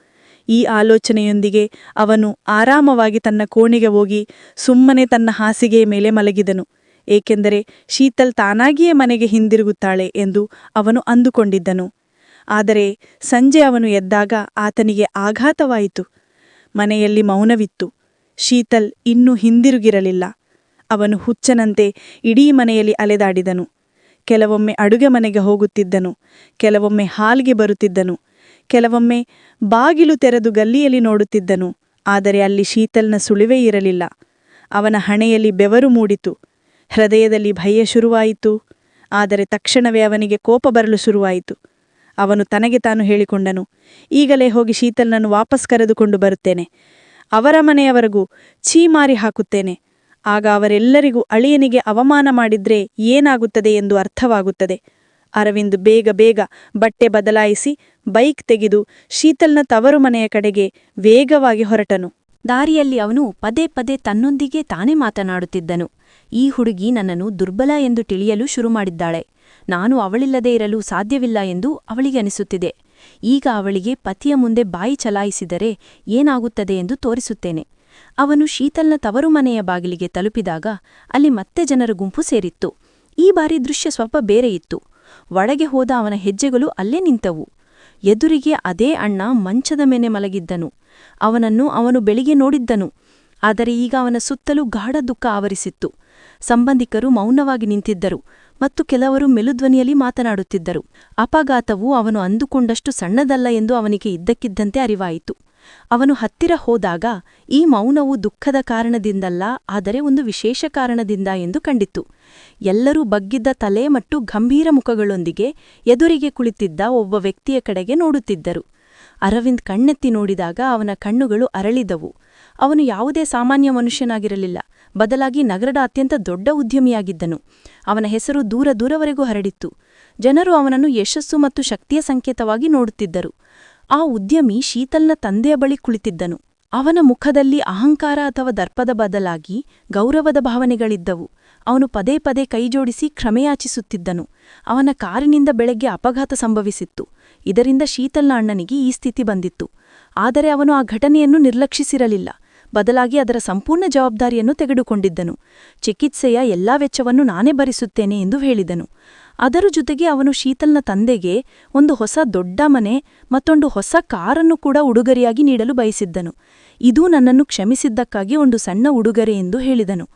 ಈ ಆಲೋಚನೆಯೊಂದಿಗೆ ಅವನು ಆರಾಮವಾಗಿ ತನ್ನ ಕೋಣೆಗೆ ಹೋಗಿ ಸುಮ್ಮನೆ ತನ್ನ ಹಾಸಿಗೆಯ ಮೇಲೆ ಮಲಗಿದನು. ಏಕೆಂದರೆ ಶೀತಲ್ ತಾನಾಗಿಯೇ ಮನೆಗೆ ಹಿಂದಿರುಗುತ್ತಾಳೆ ಎಂದು ಅವನು ಅಂದುಕೊಂಡಿದ್ದನು. ಆದರೆ ಸಂಜೆ ಅವನು ಎದ್ದಾಗ ಆತನಿಗೆ ಆಘಾತವಾಯಿತು. ಮನೆಯಲ್ಲಿ ಮೌನವಿತ್ತು. ಶೀತಲ್ ಇನ್ನೂ ಹಿಂದಿರುಗಿರಲಿಲ್ಲ. ಅವನು ಹುಚ್ಚನಂತೆ ಇಡೀ ಮನೆಯಲ್ಲಿ ಅಲೆದಾಡಿದನು. ಕೆಲವೊಮ್ಮೆ ಅಡುಗೆ ಮನೆಗೆ ಹೋಗುತ್ತಿದ್ದನು. ಕೆಲವೊಮ್ಮೆ ಹಾಲ್ಗೆ ಬರುತ್ತಿದ್ದನು. ಕೆಲವೊಮ್ಮೆ ಬಾಗಿಲು ತೆರೆದು ಗಲ್ಲಿಯಲ್ಲಿ ನೋಡುತ್ತಿದ್ದನು. ಆದರೆ ಅಲ್ಲಿ ಶೀತಲ್ನ ಸುಳಿವೇ ಇರಲಿಲ್ಲ. ಅವನ ಹಣೆಯಲ್ಲಿ ಬೆವರು ಮೂಡಿತು. ಹೃದಯದಲ್ಲಿ ಭಯ ಶುರುವಾಯಿತು. ಆದರೆ ತಕ್ಷಣವೇ ಅವನಿಗೆ ಕೋಪ ಬರಲು ಶುರುವಾಯಿತು. ಅವನು ತನಗೆ ತಾನು ಹೇಳಿಕೊಂಡನು. ಈಗಲೇ ಹೋಗಿ ಶೀತಲ್ನನ್ನು ವಾಪಸ್ ಕರೆದುಕೊಂಡು ಬರುತ್ತೇನೆ. ಅವರ ಮನೆಯವರೆಗೂ ಛೀಮಾರಿ ಹಾಕುತ್ತೇನೆ. ಆಗ ಅವರೆಲ್ಲರಿಗೂ ಅಳಿಯನಿಗೆ ಅವಮಾನ ಮಾಡಿದ್ರೆ ಏನಾಗುತ್ತದೆ ಎಂದು ಅರ್ಥವಾಗುತ್ತದೆ. ಅರವಿಂದ್ ಬೇಗ ಬೇಗ ಬಟ್ಟೆ ಬದಲಾಯಿಸಿ ಬೈಕ್ ತೆಗೆದು ಶೀತಲ್ನ ತವರು ಮನೆಯ ಕಡೆಗೆ ವೇಗವಾಗಿ ಹೊರಟನು. ದಾರಿಯಲ್ಲಿ ಅವನು ಪದೇ ಪದೇ ತನ್ನೊಂದಿಗೆ ತಾನೇ ಮಾತನಾಡುತ್ತಿದ್ದನು. ಈ ಹುಡುಗಿ ನನ್ನನ್ನು ದುರ್ಬಲ ಎಂದು ತಿಳಿಯಲು ಶುರು ಮಾಡಿದ್ದಾಳೆ. ನಾನು ಅವಳಿಲ್ಲದೆ ಇರಲು ಸಾಧ್ಯವಿಲ್ಲ ಎಂದು ಅವಳಿಗೆ ಅನಿಸುತ್ತಿದೆ. ಈಗ ಅವಳಿಗೆ ಪತಿಯ ಮುಂದೆ ಬಾಯಿ ಚಲಾಯಿಸಿದರೆ ಏನಾಗುತ್ತದೆ ಎಂದು ತೋರಿಸುತ್ತೇನೆ. ಅವನು ಶೀತಲ್ನ ತವರು ಮನೆಯ ಬಾಗಿಲಿಗೆ ತಲುಪಿದಾಗ ಅಲ್ಲಿ ಮತ್ತೆ ಜನರ ಗುಂಪು ಸೇರಿತ್ತು. ಈ ಬಾರಿ ದೃಶ್ಯ ಸ್ವಲ್ಪ ಬೇರೆಯಿತ್ತು ಒಳಗೆ ಹೋದ ಅವನ ಹೆಜ್ಜೆಗಳು ಅಲ್ಲೇ ನಿಂತವು. ಎದುರಿಗೆ ಅದೇ ಅಣ್ಣ ಮಂಚದ ಮೇಲೆ ಮಲಗಿದ್ದನು. ಅವನನ್ನು ಅವನು ಬೆಳಿಗ್ಗೆ ನೋಡಿದ್ದನು. ಆದರೆ ಈಗ ಅವನ ಸುತ್ತಲೂ ಗಾಢ ದುಃಖ ಆವರಿಸಿತ್ತು. ಸಂಬಂಧಿಕರು ಮೌನವಾಗಿ ನಿಂತಿದ್ದರು ಮತ್ತು ಕೆಲವರು ಮೆಲುಧ್ವನಿಯಲ್ಲಿ ಮಾತನಾಡುತ್ತಿದ್ದರು. ಅಪಘಾತವು ಅವನು ಅಂದುಕೊಂಡಷ್ಟು ಸಣ್ಣದಲ್ಲ ಎಂದು ಅವನಿಗೆ ಇದ್ದಕ್ಕಿದ್ದಂತೆ ಅರಿವಾಯಿತು. ಅವನು ಹತ್ತಿರ ಹೋದಾಗ, ಈ ಮೌನವು ದುಃಖದ ಕಾರಣದಿಂದಲ್ಲ, ಆದರೆ ಒಂದು ವಿಶೇಷ ಕಾರಣದಿಂದ ಎಂದು ಕಂಡಿತು ಎಲ್ಲರೂ ಬಗ್ಗಿದ್ದ ತಲೆ ಮತ್ತು ಗಂಭೀರ ಮುಖಗಳೊಂದಿಗೆ ಎದುರಿಗೆ ಕುಳಿತಿದ್ದ ಒಬ್ಬ ವ್ಯಕ್ತಿಯ ಕಡೆಗೆ ನೋಡುತ್ತಿದ್ದರು. ಅರವಿಂದ್ ಕಣ್ಣೆತ್ತಿ ನೋಡಿದಾಗ ಅವನ ಕಣ್ಣುಗಳು ಅರಳಿದವು. ಅವನು ಯಾವುದೇ ಸಾಮಾನ್ಯ ಮನುಷ್ಯನಾಗಿರಲಿಲ್ಲ. ಬದಲಾಗಿ ನಗರದ ಅತ್ಯಂತ ದೊಡ್ಡ ಉದ್ಯಮಿಯಾಗಿದ್ದನು. ಅವನ ಹೆಸರು ದೂರ ದೂರವರೆಗೂ ಹರಡಿತ್ತು. ಜನರು ಅವನನ್ನು ಯಶಸ್ಸು ಮತ್ತು ಶಕ್ತಿಯ ಸಂಕೇತವಾಗಿ ನೋಡುತ್ತಿದ್ದರು. ಆ ಉದ್ಯಮಿ ಶೀತಲ್ನ ತಂದೆಯ ಬಳಿ ಕುಳಿತಿದ್ದನು. ಅವನ ಮುಖದಲ್ಲಿ ಅಹಂಕಾರ ಅಥವಾ ದರ್ಪದ ಬದಲಾಗಿ ಗೌರವದ ಭಾವನೆಗಳಿದ್ದವು. ಅವನು ಪದೇ ಪದೇ ಕೈಜೋಡಿಸಿ ಕ್ಷಮೆಯಾಚಿಸುತ್ತಿದ್ದನು. ಅವನ ಕಾರಿನಿಂದ ಬೆಳಗ್ಗೆ ಅಪಘಾತ ಸಂಭವಿಸಿತ್ತು. ಇದರಿಂದ ಶೀತಲ್ನ ಅಣ್ಣನಿಗೆ ಈ ಸ್ಥಿತಿ ಬಂದಿತ್ತು. ಆದರೆ ಅವನು ಆ ಘಟನೆಯನ್ನು ನಿರ್ಲಕ್ಷಿಸಿರಲಿಲ್ಲ. ಬದಲಾಗಿ ಅದರ ಸಂಪೂರ್ಣ ಜವಾಬ್ದಾರಿಯನ್ನು ತೆಗೆದುಕೊಂಡಿದ್ದನು. ಚಿಕಿತ್ಸೆಯ ಎಲ್ಲಾ ವೆಚ್ಚವನ್ನು ನಾನೇ ಭರಿಸುತ್ತೇನೆ ಎಂದು ಹೇಳಿದನು. ಅದರ ಜೊತೆಗೆ ಅವನು ಶೀತಲ್ನ ತಂದೆಗೆ ಒಂದು ಹೊಸ ದೊಡ್ಡ ಮನೆ ಮತ್ತೊಂದು ಹೊಸ ಕಾರನ್ನು ಕೂಡ ಉಡುಗೊರೆಯಾಗಿ ನೀಡಲು ಬಯಸಿದ್ದನು. ಇದು ನನ್ನನ್ನು ಕ್ಷಮಿಸಿದ್ದಕ್ಕಾಗಿ ಒಂದು ಸಣ್ಣ ಉಡುಗೊರೆ ಎಂದು ಹೇಳಿದನು.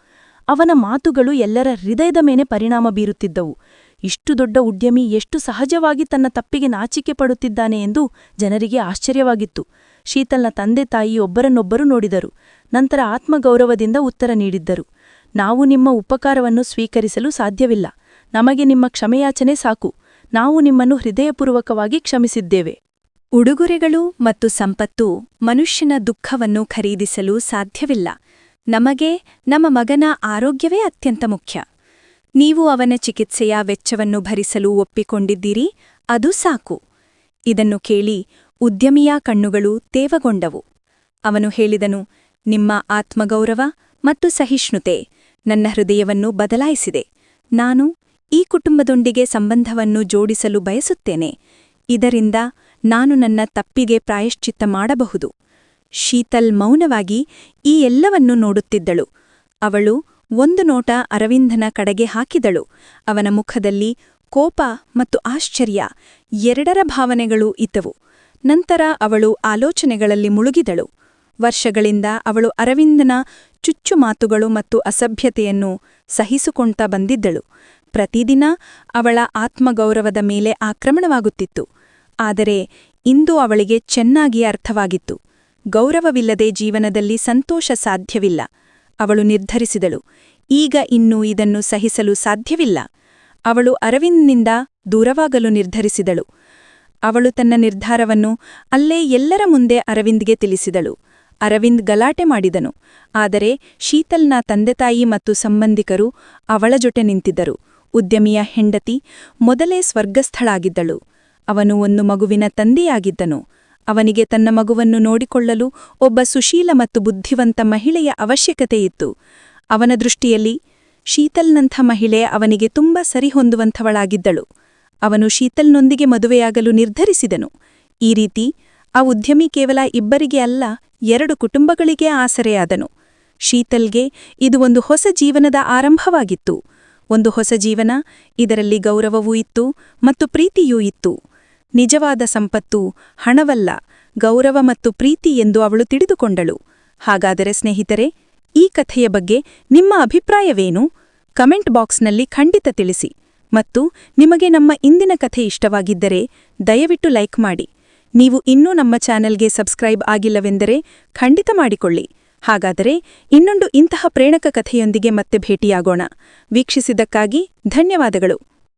ಅವನ ಮಾತುಗಳು ಎಲ್ಲರ ಹೃದಯದ ಮೇಲೆ ಪರಿಣಾಮ ಬೀರುತ್ತಿದ್ದವು. ಇಷ್ಟು ದೊಡ್ಡ ಉದ್ಯಮಿ ಎಷ್ಟು ಸಹಜವಾಗಿ ತನ್ನ ತಪ್ಪಿಗೆ ನಾಚಿಕೆ ಪಡುತ್ತಿದ್ದಾನೆ ಎಂದು ಜನರಿಗೆ ಆಶ್ಚರ್ಯವಾಗಿತ್ತು. ಶೀತಲ್ನ ತಂದೆ ತಾಯಿ ಒಬ್ಬರನ್ನೊಬ್ಬರು ನೋಡಿದರು. ನಂತರ ಆತ್ಮಗೌರವದಿಂದ ಉತ್ತರ ನೀಡಿದ್ದರು. ನಾವು ನಿಮ್ಮ ಉಪಕಾರವನ್ನು ಸ್ವೀಕರಿಸಲು ಸಾಧ್ಯವಿಲ್ಲ. ನಮಗೆ ನಿಮ್ಮ ಕ್ಷಮೆಯಾಚನೆ ಸಾಕು. ನಾವು ನಿಮ್ಮನ್ನು ಹೃದಯಪೂರ್ವಕವಾಗಿ ಕ್ಷಮಿಸಿದ್ದೇವೆ. ಉಡುಗೊರೆಗಳು ಮತ್ತು ಸಂಪತ್ತು ಮನುಷ್ಯನ ದುಃಖವನ್ನು ಖರೀದಿಸಲು ಸಾಧ್ಯವಿಲ್ಲ. ನಮಗೆ ನಮ್ಮ ಮಗನ ಆರೋಗ್ಯವೇ ಅತ್ಯಂತ ಮುಖ್ಯ. ನೀವು ಅವನ ಚಿಕಿತ್ಸೆಯ ವೆಚ್ಚವನ್ನು ಭರಿಸಲು ಒಪ್ಪಿಕೊಂಡಿದ್ದೀರಿ. ಅದು ಸಾಕು. ಇದನ್ನು ಕೇಳಿ ಉದ್ಯಮಿಯ ಕಣ್ಣುಗಳು ತೇವಗೊಂಡವು. ಅವನು ಹೇಳಿದನು, ನಿಮ್ಮ ಆತ್ಮಗೌರವ ಮತ್ತು ಸಹಿಷ್ಣುತೆ ನನ್ನ ಹೃದಯವನ್ನು ಬದಲಾಯಿಸಿದೆ. ನಾನು ಈ ಕುಟುಂಬದೊಂದಿಗೆ ಸಂಬಂಧವನ್ನು ಜೋಡಿಸಲು ಬಯಸುತ್ತೇನೆ. ಇದರಿಂದ ನಾನು ನನ್ನ ತಪ್ಪಿಗೆ ಪ್ರಾಯಶ್ಚಿತ್ತ ಮಾಡಬಹುದು. ಶೀತಲ್ ಮೌನವಾಗಿ ಈ ಎಲ್ಲವನ್ನೂ ನೋಡುತ್ತಿದ್ದಳು. ಅವಳು ಒಂದು ನೋಟ ಅರವಿಂದನ ಕಡೆಗೆ ಹಾಕಿದಳು. ಅವನ ಮುಖದಲ್ಲಿ ಕೋಪ ಮತ್ತು ಆಶ್ಚರ್ಯ ಎರಡರ ಭಾವನೆಗಳು ಇದ್ದವು. ನಂತರ ಅವಳು ಆಲೋಚನೆಗಳಲ್ಲಿ ಮುಳುಗಿದಳು. ವರ್ಷಗಳಿಂದ ಅವಳು ಅರವಿಂದನ ಚುಚ್ಚು ಮಾತುಗಳು ಮತ್ತು ಅಸಭ್ಯತೆಯನ್ನು ಸಹಿಸಿಕೊಂಡ್ತಾ ಬಂದಿದ್ದಳು. ಪ್ರತಿದಿನ ಅವಳ ಆತ್ಮಗೌರವದ ಮೇಲೆ ಆಕ್ರಮಣವಾಗುತ್ತಿತ್ತು. ಆದರೆ ಇಂದು ಅವಳಿಗೆ ಚೆನ್ನಾಗಿ ಅರ್ಥವಾಗಿತ್ತು. ಗೌರವವಿಲ್ಲದೆ ಜೀವನದಲ್ಲಿ ಸಂತೋಷ ಸಾಧ್ಯವಿಲ್ಲ. ಅವಳು ನಿರ್ಧರಿಸಿದಳು. ಈಗ ಇನ್ನು ಇದನ್ನು ಸಹಿಸಲು ಸಾಧ್ಯವಿಲ್ಲ. ಅವಳು ಅರವಿಂದ್ನಿಂದ ದೂರವಾಗಲು ನಿರ್ಧರಿಸಿದಳು. ಅವಳು ತನ್ನ ನಿರ್ಧಾರವನ್ನು ಅಲ್ಲೇ ಎಲ್ಲರ ಮುಂದೆ ಅರವಿಂದ್ಗೆ ತಿಳಿಸಿದಳು. ಅರವಿಂದ್ ಗಲಾಟೆ ಮಾಡಿದನು. ಆದರೆ ಶೀತಲ್ನ ತಂದೆತಾಯಿ ಮತ್ತು ಸಂಬಂಧಿಕರು ಅವಳ ಜೊತೆ ನಿಂತಿದ್ದರು. ಉದ್ಯಮಿಯ ಹೆಂಡತಿ ಮೊದಲೇ ಸ್ವರ್ಗಸ್ಥಳಾಗಿದ್ದಳು. ಅವನು ಒಂದು ಮಗುವಿನ ತಂದೆಯಾಗಿದ್ದನು. ಅವನಿಗೆ ತನ್ನ ಮಗುವನ್ನು ನೋಡಿಕೊಳ್ಳಲು ಒಬ್ಬ ಸುಶೀಲ ಮತ್ತು ಬುದ್ಧಿವಂತ ಮಹಿಳೆಯ ಅವಶ್ಯಕತೆಯಿತ್ತು ಅವನ ದೃಷ್ಟಿಯಲ್ಲಿ ಶೀತಲ್ನಂಥ ಮಹಿಳೆ ಅವನಿಗೆ ತುಂಬ ಸರಿಹೊಂದುವಂಥವಳಾಗಿದ್ದಳು. ಅವನು ಶೀತಲ್ನೊಂದಿಗೆ ಮದುವೆಯಾಗಲು ನಿರ್ಧರಿಸಿದನು. ಈ ರೀತಿ ಆ ಉದ್ಯಮಿ ಕೇವಲ ಇಬ್ಬರಿಗೆ ಅಲ್ಲ, ಎರಡು ಕುಟುಂಬಗಳಿಗೆ ಆಸರೆಯಾದನು. ಶೀತಲ್ಗೆ ಇದು ಒಂದು ಹೊಸ ಜೀವನದ ಆರಂಭವಾಗಿತ್ತು. ಒಂದು ಹೊಸ ಜೀವನ, ಇದರಲ್ಲಿ ಗೌರವವೂ ಇತ್ತು ಮತ್ತು ಪ್ರೀತಿಯೂ ಇತ್ತು. ನಿಜವಾದ ಸಂಪತ್ತು ಹಣವಲ್ಲ, ಗೌರವ ಮತ್ತು ಪ್ರೀತಿ ಎಂದು ಅವಳು ತಿಳಿದುಕೊಂಡಳು. ಹಾಗಾದರೆ ಸ್ನೇಹಿತರೆ, ಈ ಕಥೆಯ ಬಗ್ಗೆ ನಿಮ್ಮ ಅಭಿಪ್ರಾಯವೇನು? ಕಮೆಂಟ್ ಬಾಕ್ಸ್ನಲ್ಲಿ ಖಂಡಿತ ತಿಳಿಸಿ. ಮತ್ತು ನಿಮಗೆ ನಮ್ಮ ಇಂದಿನ ಕಥೆ ಇಷ್ಟವಾಗಿದ್ದರೆ ದಯವಿಟ್ಟು ಲೈಕ್ ಮಾಡಿ. ನೀವು ಇನ್ನೂ ನಮ್ಮ ಚಾನೆಲ್ಗೆ ಸಬ್ಸ್ಕ್ರೈಬ್ ಆಗಿಲ್ಲವೆಂದರೆ ಖಂಡಿತ ಮಾಡಿಕೊಳ್ಳಿ. ಹಾಗಾದರೆ ಇನ್ನೊಂದು ಇಂತಹ ಪ್ರೇಣಕ ಕಥೆಯೊಂದಿಗೆ ಮತ್ತೆ ಭೇಟಿಯಾಗೋಣ. ವೀಕ್ಷಿಸಿದ್ದಕ್ಕಾಗಿ ಧನ್ಯವಾದಗಳು.